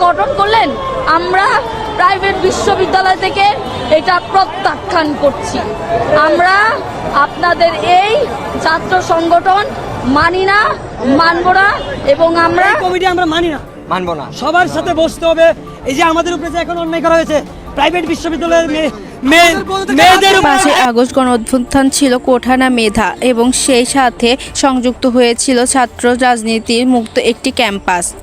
গঠন করলেন আমরা প্রাইভেট বিশ্ববিদ্যালয় থেকে এটা প্রত্যাখ্যান করছি। আমরা আপনাদের এই ছাত্র সংগঠন মানি না মানব না এবং আমরা কমিটি আমরা মানি না। মানব না। সবার সাথে বসতে হবে। এই যে আমাদের উপরে যে এখন অন্যায় করা হয়েছে প্রাইভেট বিশ্ববিদ্যালয়ের মেয়ে- পাঁচই আগস্ট গণ অভ্যুত্থান ছিল কোঠানা মেধা এবং সেই সাথে সংযুক্ত হয়েছিল ছাত্র রাজনীতির মুক্ত একটি ক্যাম্পাস।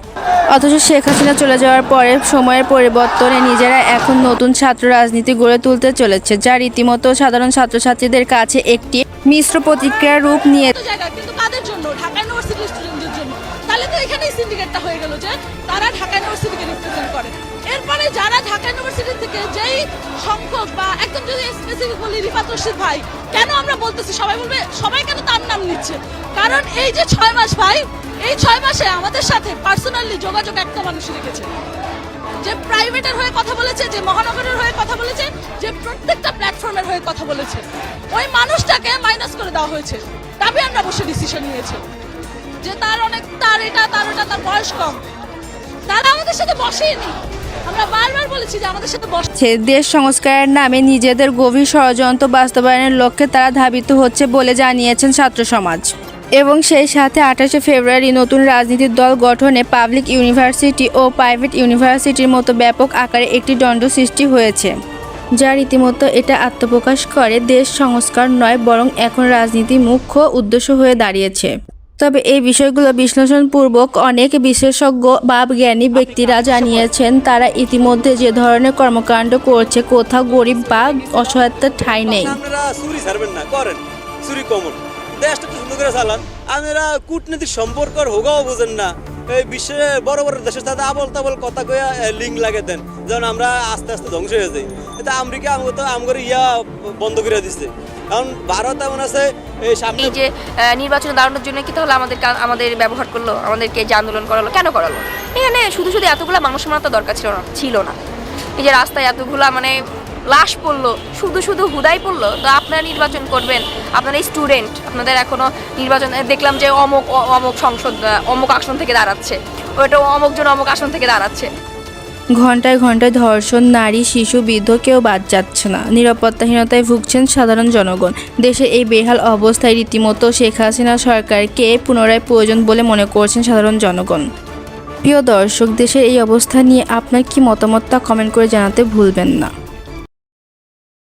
অথচ শেখ হাসিনা চলে যাওয়ার পরে সময়ের পরিবর্তনে নিজেরা এখন নতুন ছাত্র রাজনীতি গড়ে তুলতে চলেছে, যা রীতিমতো সাধারণ ছাত্রছাত্রীদের কাছে একটি মিশ্র প্রতিক্রিয়ার রূপ নিয়ে কারণ এই যে ছয় মাস ভাই এই ছয় মাসে আমাদের সাথে পার্সোনালি যোগাযোগ একটা মানুষ রেখেছে। যে প্রাইভেটের হয়ে কথা বলেছে, যে মহানগরের হয়ে কথা বলেছে, যে প্রত্যেকটা প্ল্যাটফর্মের হয়ে কথা বলেছে। ওই মানুষটাকে মাইনাস করে দেওয়া হয়েছে। তবে আমরা বসে ডিসিশন নিয়েছে। যে তার অনেক, তার এটা, তার ওটা, তার বয়স কম। তারা আমাদের সাথে বসেনি। আমরা বারবার বলেছি যে আমাদের সাথে দেশ সংস্কারের নামে নিজেদের গভীর ষড়যন্ত্র বাস্তবায়নের লক্ষ্যে তারা ধাবিত হচ্ছে বলে জানিয়েছেন ছাত্র সমাজ। এবং সেই সাথে আঠাশে ফেব্রুয়ারি নতুন রাজনীতির দল গঠনে পাবলিক ইউনিভার্সিটি ও প্রাইভেট ইউনিভার্সিটির মতো ব্যাপক আকারে একটি দণ্ড সৃষ্টি হয়েছে, যা রীতিমতো এটা আত্মপ্রকাশ করে দেশ সংস্কার নয়, বরং এখন রাজনীতি মুখ্য উদ্দেশ্য হয়ে দাঁড়িয়েছে। তবে এই বিষয়গুলো বিশ্লেষণপূর্বক অনেক বিশেষজ্ঞ বা জ্ঞানী ব্যক্তিরা জানিয়েছেন, তারা ইতিমধ্যে যে ধরনের কর্মকাণ্ড করছে, কোথাও গরিব বা অসহায়তার ঠাঁই নেই। দেশটা সুন্দর করে চালান। আপনারা কূটনীতিক সম্পর্কর হোগাও বোঝেন না। এই বিশ্বের বড় বড় দেশের সাথে আবল তাবল কথা কয়ে লিঙ্ক লাগে দেন। যেমন আমরা আস্তে আস্তে ধ্বংস হয়ে যাই। এটা আমেরিকা আমাকে তো আমগরে ইয়া বন্ধ করে দিচ্ছে কারণ ভারত এমন আছে এই যে নির্বাচনে দাঁড়ানোর জন্য কি তাহলে আমাদের আমাদের ব্যবহার করল? আমাদেরকে যে আন্দোলন করালো, কেন করালো? এখানে শুধু শুধু এতগুলা মানুষ মারা তো দরকার ছিল না ছিল না। এই যে রাস্তায় এতগুলা মানে লাশ পড়ল, শুধু শুধু হুদাই পড়ল, তো আপনারা নির্বাচন করবেন। আপনারা স্টুডেন্ট আপনাদের এখনও নির্বাচন দেখলাম যে অমুক অমুক সংসদ অমুক আসন থেকে দাঁড়াচ্ছে। ওইটা অমুক জন অমুক আসন থেকে দাঁড়াচ্ছে। ঘন্টায় ঘন্টায় ধর্ষণ, নারী, শিশু, বৃদ্ধ, কেউ বাদ যাচ্ছে না। নিরাপত্তাহীনতায় ভুগছেন সাধারণ জনগণ। দেশে এই বেহাল অবস্থায় রীতিমতো শেখ হাসিনা সরকারকে পুনরায় প্রয়োজন বলে মনে করছেন সাধারণ জনগণ। প্রিয় দর্শক, দেশের এই অবস্থা নিয়ে আপনার কি মতামত তা কমেন্ট করে জানাতে ভুলবেন না।